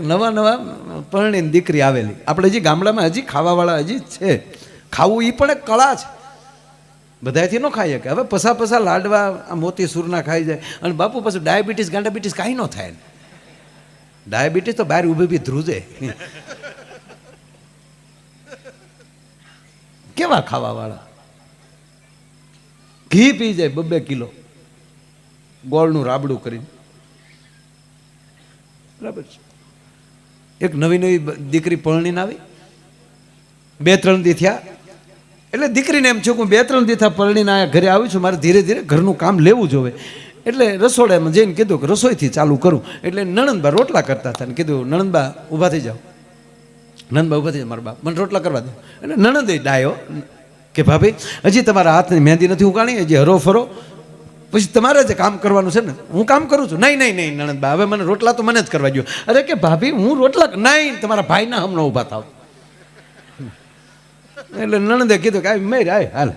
નવા નવા પરણીને દીકરી આવેલી. આપણે હજી ગામડામાં હજી ખાવાવાળા હજી છે. ખાવું એ પણ એક કળા છે. બધાથી ન ખાઈ શકે હવે પસા પસા લાડવા, આ મોતી સૂરના ખાઈ જાય. અને બાપુ પછી ડાયાબિટીસ, ગાંડાબિટીસ કાંઈ ન થાય. ડાયાબિટીસ તો બહાર ઊભી બી ધ્રુજે. કેવા ખાવાવાળા? ઘી પી જાય બબ્બે કિલો. ગોળનું રાબડું કરીને. બરાબર છે. એક નવી નવી દીકરી પરણીને આવી. બે ત્રણ દી થયા. એટલે દીકરીને એમ છું કે હું બે ત્રણ દી થયા પરણીને આ ઘરે આવી છું. મારે ધીરે ધીરે ઘરનું કામ લેવું જોવે એટલે રસોડામાં જઈને કીધું કે રસોઈથી ચાલુ કરું. એટલે નણંદબા રોટલા કરતા હતા ને કીધું, નણંદબા, ઊભા થઈ જાઓ. નણંદબા ઊભા થઈ જાઓ, મારા બાપ. મને રોટલા કરવા દો. એટલે નણંદે ડાયો કે, ભાભી, હજી તમારા હાથની મહેંદી નથી ઉગાણી હજી હરો ફરો. પછી તમારે જે કામ કરવાનું છે ને? હું કામ કરું છું? નહીં નહીં નહીં, નણંદબા. હવે મને રોટલા તો મને જ કરવા દો અરે કે ભાભી, હું રોટલા નહીં, તમારા ભાઈના હમણાં ઊભા થાવ. એટલે નણંદે કીધું કે આવી મેર, આય, હાલ.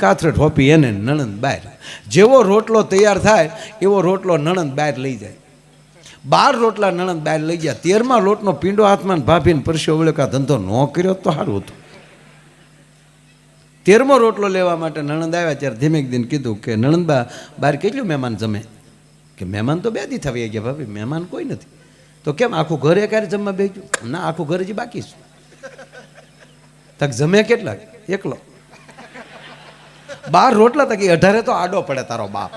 કાથરટ હોપી એને નણંદ બહાર જેવો રોટલો તૈયાર થાય, એવો રોટલો નણંદ બહાર લઈ જાય. બાર રોટલા નણંદ બહાર લઈ ગયા. તેરમાં લોટનો પીંડો હાથમાં ભાભીને પરસ્યો વળ્યો કે આ ધંધો ન કર્યો તો સારું હતું. તેરમો રોટલો લેવા માટે નણંદ આવ્યા ત્યારે ધીમેક દિન કીધું કે નણંદબા બહાર કેટલું મહેમાન જમે? કે, મહેમાન તો બે દી થવી ગયા ભાભી, મહેમાન કોઈ નથી. તો કેમ, આખું ઘર એકારે જમવા બેસ્યું ના, આખું ઘર હજી બાકી છે. તક જમે કેટલા એકલો. બાર રોટલા તક અઢારે તો આડો પડે તારો બાપ.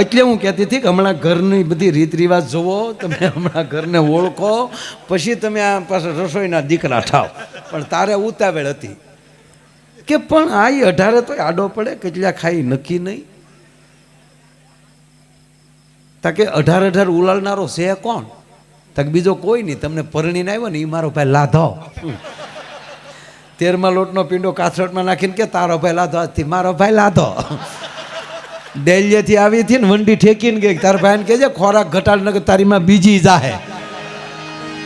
એટલે હું કહેતી હતી કે, હમણાં ઘરની બધી રીત રિવાજ જુઓ તમે હમણાં ઘરને ઓળખો, પછી તમે આ પાસે રસોઈના દીકરા ઠાવ પણ તારે ઉતાવેળ હતી. કે પણ આ અઢારે તો આડો પડે કેટલા ખાઈ નક્કી નહીં. તાકે અઢાર અઢાર ઉલાળનારો છે કોણ? તક બીજો કોઈ નહીં, તમને પરણીને આવ્યો ને એ મારો ભાઈ લાધો. તેરમાં લોટનો પીંડો કાથરટમાં નાખીને કે તારો ભાઈ લાધો, આજથી મારો ભાઈ લાધો. ડેલિયેથી આવી હતી ને વંડી ઠેકીને ગઈ, તારા ભાઈને કહેજે, ખોરાક ઘટાડ નગર તારીમાં બીજી જાહે.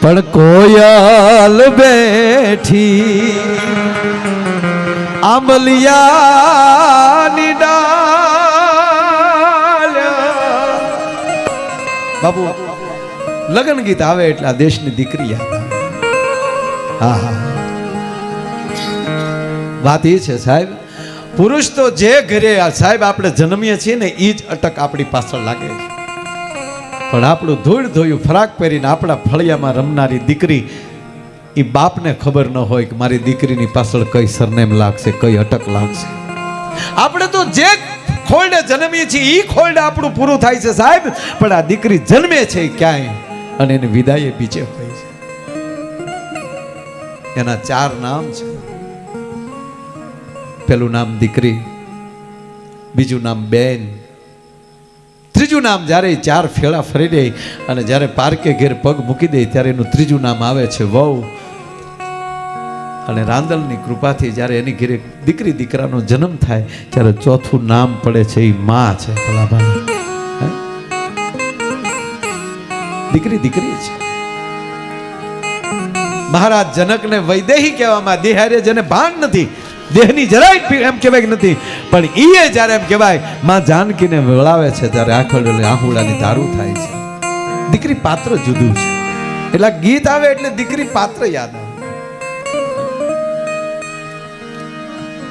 પણ કોયલ બેઠી આંબલિયાની લગ્ન ગીત આવે એટલે આ દેશની દીકરી વાત એ છે, સાહેબ, પુરુષ તો જે ઘરે સાહેબ આપણે જન્મીએ છીએ ને એ જ અટક આપણી પાછળ લાગે છે. પણ આપણું ધૂળ ધોયું ફરાક પહેરીને આપણા ફળિયામાં રમનારી દીકરી એ બાપને ખબર ન હોય કે મારી દીકરીની પાછળ કઈ સરનેમ લાગશે, કઈ અટક લાગશે. આપણે તો જે ખોલડે જન્મીએ છીએ એ ખોલડે આપણું પૂરું થાય છે સાહેબ. પણ આ દીકરી જન્મે છે ક્યાંય? અને એની વિદાય બીજે હોય છે. એના ચાર નામ છે. પેલું નામ દીકરી, બીજું નામ બેન, ત્રીજું નામ જ્યારે ચાર ફેળા ફરી દે અને જ્યારે પાર્કે ઘેર પગ મૂકી દે ત્યારે એનું ત્રીજું નામ આવે છે વહુ. અને રાંદલની કૃપાથી જ્યારે એની ઘેરે દીકરી દીકરાનો જન્મ થાય ત્યારે ચોથું નામ પડે છે એ માં છે. ભલાભાઈ. દીકરી દીકરી છે. મહારાજ જનકને વૈદેહી કહેવામાં દેહારે જેને ભાન નથી દેહની જરાય એમ કહેવાય નથી પણ ઈએ જ્યારે એમ કહેવાયમાં જાનકીને વળાવે છે ત્યારે આખડ આહુડાની દારૂ થાય છે. દીકરી પાત્ર જુદું છે. એટલે ગીત આવે એટલે દીકરી પાત્ર યાદ આવે.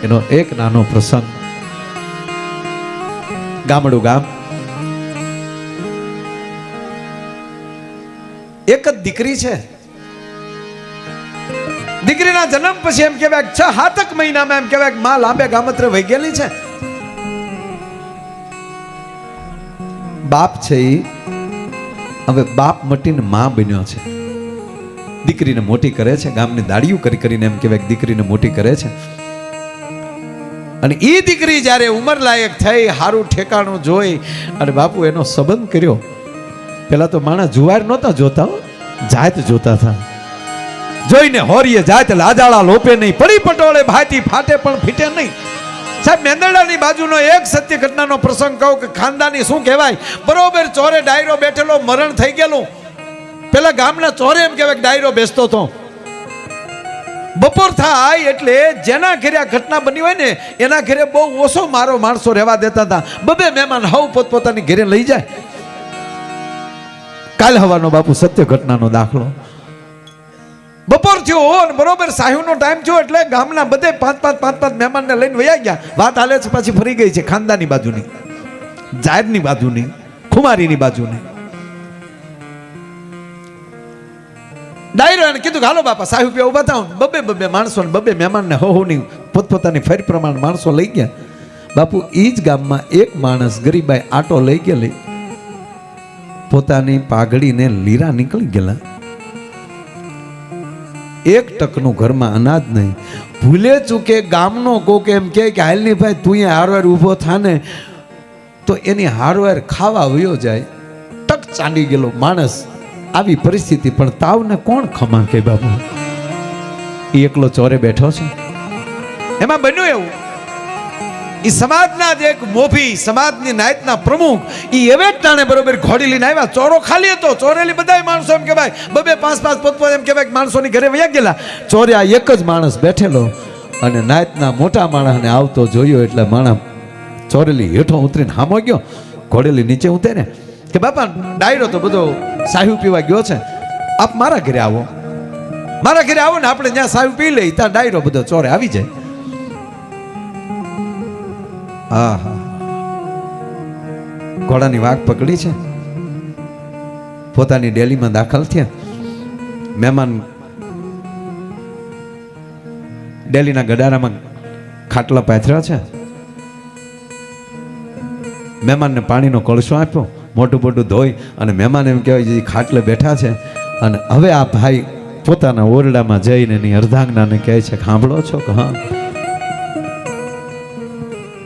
એનો એક નાનો પ્રસંગ. ગામડું ગામ. એક જ દીકરી છે. દીકરીના જન્મ પછી એમ કહેવાય છ હાતક મહિનામાં એમ કહેવાયમાં લાંબે ગામત્રે વહી ગયેલી છે. બાપ છે એ હવે બાપ મટીને માં બન્યો છે. દીકરીને મોટી કરે છે, ગામની દાડિયું કરી કરીને એમ કહેવાય દીકરીને મોટી કરે છે. અને એ દીકરી જ્યારે ઉંમર લાયક થઈ, હારું ઠેકાણું જોઈ અને બાપુ એનો સંબંધ કર્યો. પેલા તો માણસ જુવાર નહોતા જોતા જાત જોતા હતા. જોઈને હોરીએ જાત લાજાળા લોપે નહીં, પડી પટોળે ભાતી ફાટે પણ ફીટે નહીં. સાહેબ, મેંદરડાની બાજુનો એક સત્ય ઘટનાનો પ્રસંગ કહું કે ખાનદાની શું કહેવાય? બરોબર ચોરે ડાયરો બેઠેલો, મરણ થઈ ગયેલું. પેલા ગામના ચોરે એમ કહેવાય ડાયરો બેસતો હતો બપોર થાય એટલે જેના ઘરે આ ઘટના બની હોય ને, એના ઘરે બહુ ઓછો મારો માણસો રહેવા દેતા હતા. બબે મહેમાન હવ પોતપોતાની ઘરે લઈ જાય. કાલ હવાનો બાપુ સત્ય ઘટનાનો દાખલો. બપોર થયો અને બરોબર સાહેબનો ટાઈમ થયો એટલે ગામના બધે પાંચ પાંચ પાંચ પાંચ મહેમાનને લઈને વયા ગયા. વાત હાલે છે, પાછી ફરી ગઈ છે, ખાનદાની બાજુની, જાહેરની બાજુની, ખુમારીની બાજુની. કીધું હાલો બાપા, સાહેબ રૂપિયા ઊભા થાવ બબે બબે માણસો ને બબે મહેમાનને હો હોની પોતપોતાની ફેર પ્રમાણે માણસો લઈ ગયા. બાપુ એ જ ગામમાં એક માણસ ગરીબાઈ આટો લઈ ગયેલી. પોતાની પાઘડીને લીરા નીકળી ગયેલા. એક ટકનું ઘરમાં અનાજ નહીં. ભૂલે ચૂકે ગામનો કોક એમ કે, હાલની ભાઈ, તું હારવાર ઊભો થાને તો એની હારવાર ખાવા વયો જાય. ટક ચાંડી ગયેલો માણસ. આવી પરિસ્થિતિ, પણ તાવને કોણ ખમા કે બાબુ? એ એકલો ચોરે બેઠો છે. એમાં બન્યું એવું. એ સમાજના જ એક મોભી, સમાજની નાયતના પ્રમુખ એ એવે જ ટાણે બરોબર ઘોડી લઈને આવ્યા. ચોરો ખાલી હતો. ચોરેલી બધા માણસો એમ કહેવાય. બબે પાંચ પાંચ પોતપોત એમ કહેવાય માણસોની ઘરે વયા ગયેલા. ચોર્યા એક જ માણસ બેઠેલો અને નાયતના મોટા માણસને આવતો જોયો એટલે માણસ ચોરેલી હેઠો ઉતરીને હામો ગયો. ઘોડેલી નીચે ઉતરે. કે બાપા, ડાયરો તો બધો સાહેબ પીવા ગયો છે. આપ મારા ઘરે આવો. મારા ઘરે આવો ને આપણે જ્યાં સાહેબ પી લઈ ત્યાં ડાયરો બધો ચોરે આવી જાય. હા હા. ઘોડાની વાઘ પકડી છે. પોતાની ડેલીમાં દાખલ થયા. મહેમાન ડેલીના ગડારામાં ખાટલા પાથર્યા છે. મહેમાનને પાણીનો કળશો આપ્યો. મોટું મોટું ધોઈ અને મહેમાન એમ કહેવાય જે ખાટલે બેઠા છે. અને હવે આ ભાઈ પોતાના ઓરડામાં જઈને એની અર્ધાંગનાને કહે છે સાંભળો છો કે હા?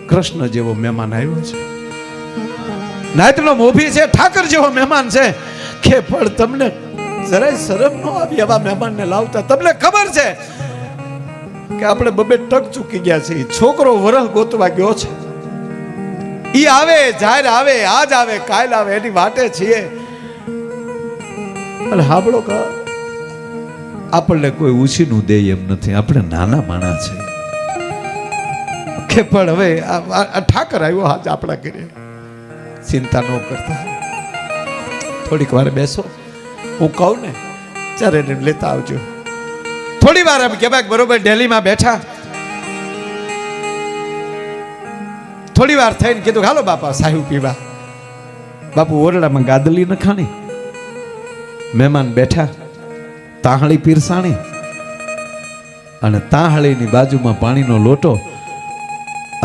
કૃષ્ણ જેવો મહેમાન આવ્યો છે. નાયતનો મોભી છે, ઠાકર જેવો મહેમાન છે. કે પણ તમને જરાય શરમ ન આવી એવા મહેમાનને લાવતા? તમને ખબર છે કે આપણે બબે ટક ચૂકી ગયા છે છોકરો વરહ ગોતવા ગયો છે. ઈ આવે, જાહેર આવે, આજ આવે, કાલ આવે, એની વાટે છીએ. અને હાબળો કા, આપણને કોઈ ઉછીનું દે એમ નથી. આપણે નાના માણા છે. કે પણ હવે આ ઠાકર આવ્યો આજ આપણા ઘરે. ચિંતા ન કરતા. થોડીક વાર બેસો. હું કહું ને, ત્યારે લેતા આવજો. થોડી વાર એમ કે બરોબર, ડેલીમાં બેઠા. થોડી વાર થઈને કીધું, હાલો બાપા સાહેબ પીવા. બાપુ ઓરડામાં ગાદલી નખાણી મહેમાન બેઠા, તાહળી પીરસાણી. અને તાહળીની બાજુમાં પાણીનો લોટો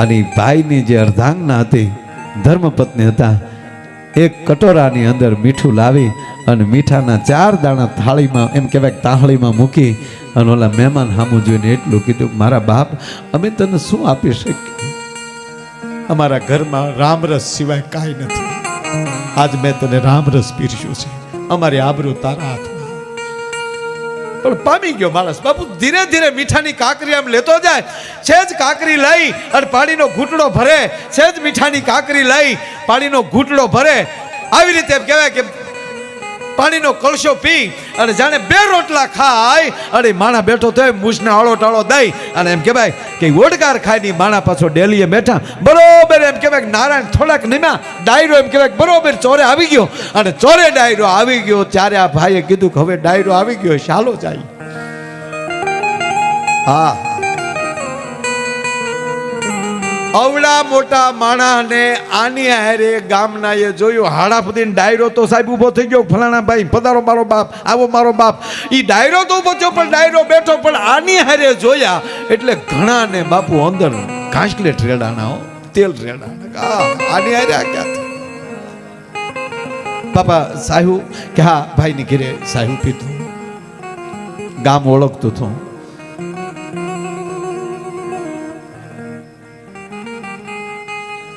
અને ભાઈની જે અર્ધાંગના હતી, ધર્મપત્ની હતા, એક કટોરાની અંદર મીઠું લાવી અને મીઠાના ચાર દાણા થાળીમાં, એમ કહેવાય તાહળીમાં મૂકી અને ઓલા મહેમાન સામું જોઈને એટલું કીધું મારા બાપ, અમે તને શું આપી શકીએ? અમારા ઘરમાં રામરસ સિવાય કાંઈ નથી. આજ મેં તને રામરસ પીરસ્યું છે. અમારી આબરૂ તારા હાથમાં. પણ પામી ગયો માણસ. બાપુ, ધીરે ધીરે મીઠાની કાકરી આમ લેતો જાય. સેજ કાકરી લઈ અને પાણીનો ઘૂંટડો ભરે. સેજ મીઠાની કાકરી લઈ પાણીનો ઘૂંટડો ભરે. આવી રીતે એમ કહેવાય કે પાણીનો કળશો પી અને જાણે બે રોટલા ખાય અને માણા બેઠો થયો મૂછને આળો ટાળો દઈ અને એમ કહેવાય કે ઓડકાર ખાયની માણા પાછો ડેલીએ બેઠા. બરોબર એમ કહેવાય નારાયણ થોડાક નિમા ડાયરો એમ કહેવાય બરોબર ચોરે આવી ગયો. અને ચોરે ડાયરો આવી ગયો ત્યારે આ ભાઈએ કીધું કે હવે ડાયરો આવી ગયો, ચાલો જાય. હા. અવડા મોટા માણાને આની હારે ગામના એ જોયું. હાડાપદીને ડાયરો તો સાહેબ ઊભો થઈ ગયો. ફલાણા ભાઈ, પધારો મારો બાપ, આવો મારો બાપ. એ ડાયરો તો ઊભો થયો, પણ ડાયરો બેઠો, પણ આની હારે જોયા. એટલે ઘણાને બાપુ અંદર ઘાસલેટ રેડાણા હો, તેલ રેડાણા આની હારે આ ક્યાં બાપા, સાહેબ કે હા, ભાઈની ઘેરે સાહેબ પીધું. ગામ ઓળખતું હતું.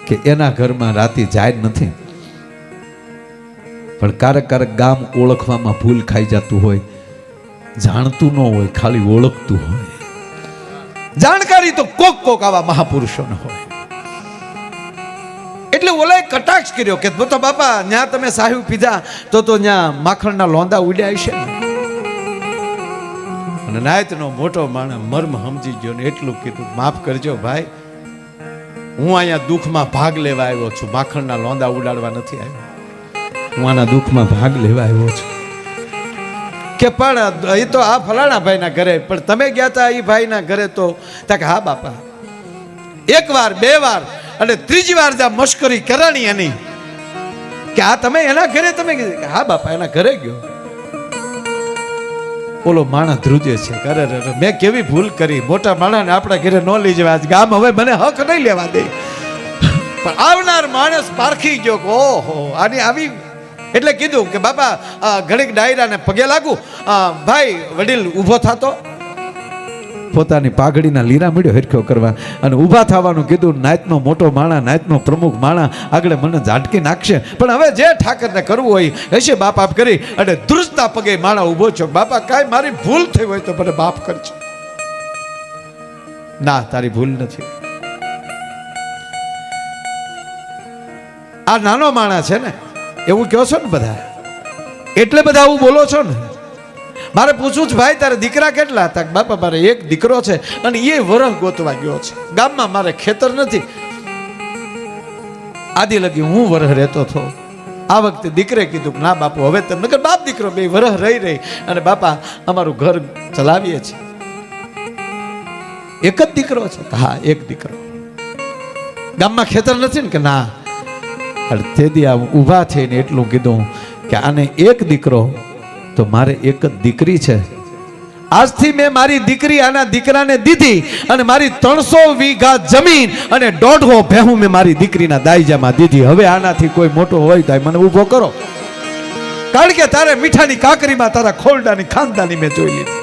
કે એના ઘરમાં રાતે જાય નથી. પણ ક્યારેક ક્યારેક ગામ ઓળખવામાં ભૂલ ખાઈ જતું હોય, જાણતું ન હોય, ખાલી ઓળખતું હોય. જાણકારી તો કોક કોક આવા મહાપુરુષોને હોય. એટલે ઓલાએ કટાક્ષ કર્યો કે, તો બાપા, ન્યા તમે સાહેબ પીધા, તો તો ન્યા માખણના લોંદા ઉડ્યા છે અને નાયતનો મોટો માણસ મર્મ સમજી ગયો ને એટલું કીધું, માફ કરજો ભાઈ હું અહીંયા દુઃખમાં ભાગ લેવા આવ્યો છું. માખણના લોંદા ઉડાડવા નથી આવ્યો. હું આના દુઃખમાં ભાગ લેવા આવ્યો છું. કે પણ એ તો આ ફલાણા ભાઈના ઘરે, પણ તમે ગયા હતા એ ભાઈના ઘરે તો ત્યાં કે, હા, બાપા. એક વાર, બે વાર, અને ત્રીજી વાર જ્યાં મશ્કરી કરાણી એની. કે આ તમે એના ઘરે તમે હા, બાપા, એના ઘરે ગયો. ઓલો માણસ ધ્રુજે છે. અરે મેં કેવી ભૂલ કરી? મોટા માણસને આપણા ઘરે ન લઈ જવા ગામ હવે મને હક નહીં લેવા દે. પણ આવનાર માણસ પારખી ગયો કે, ઓહો, આની આવી એટલે કીધું કે, બાપા ઘડીક ડાયરાને પગે લાગુ. ભાઈ, વડીલ ઊભો થતો. પોતાની પાઘડીના લીરા મળ્યો હરખ્યો કરવા અને ઊભા થવાનું કીધું નાયતનો મોટો માણા નાયતનો પ્રમુખ માણા, આગળ મને ઝાટકી નાખશે. પણ હવે જે ઠાકરને કરવું હોય, હશે બાપ આપ કરી, અને ધ્રુજતા પગે માણા ઊભો છો બાપા, કાંઈ મારી ભૂલ થઈ હોય તો મને બાપ કરજો. ના, તારી ભૂલ નથી. આ નાનો માણા છે ને, એવું કહો છો ને બધા? એટલે બધા આવું બોલો છો ને? મારે પૂછવું છે, ભાઈ, તારે દીકરા કેટલા હતા? બાપા, મારે એક દીકરો છે અને એ વરહ ગોતવા ગયો છે. ગામમાં મારે ખેતર નથી. આદિ લગી હું વરહ રહેતો હતો. આ વખતે દીકરે કીધું ના, બાપુ, હવે તમને બાપ દીકરો, બે વરહ રહી રહી. અને બાપા, અમારું ઘર ચલાવીએ છીએ. એક જ દીકરો છે? હા, એક દીકરો. ગામમાં ખેતર નથી ને કે, ના. તેથી આ ઊભા થઈને એટલું કીધું કે, આને એક દીકરો તો મારે એક જ દીકરી છે. આજથી મેં મારી દીકરી આના દીકરાને દીધી અને મારી ત્રણસો વીઘા જમીન અને દોઢો ભેહું મેં મારી દીકરીના દાયજામાં દીધી. હવે આનાથી કોઈ મોટો હોય તો મને ઊભો કરો. કારણ કે તારે મીઠાની કાકરીમાં, તારા ખોરડાની ખાનદાની મેં જોઈ લીધી.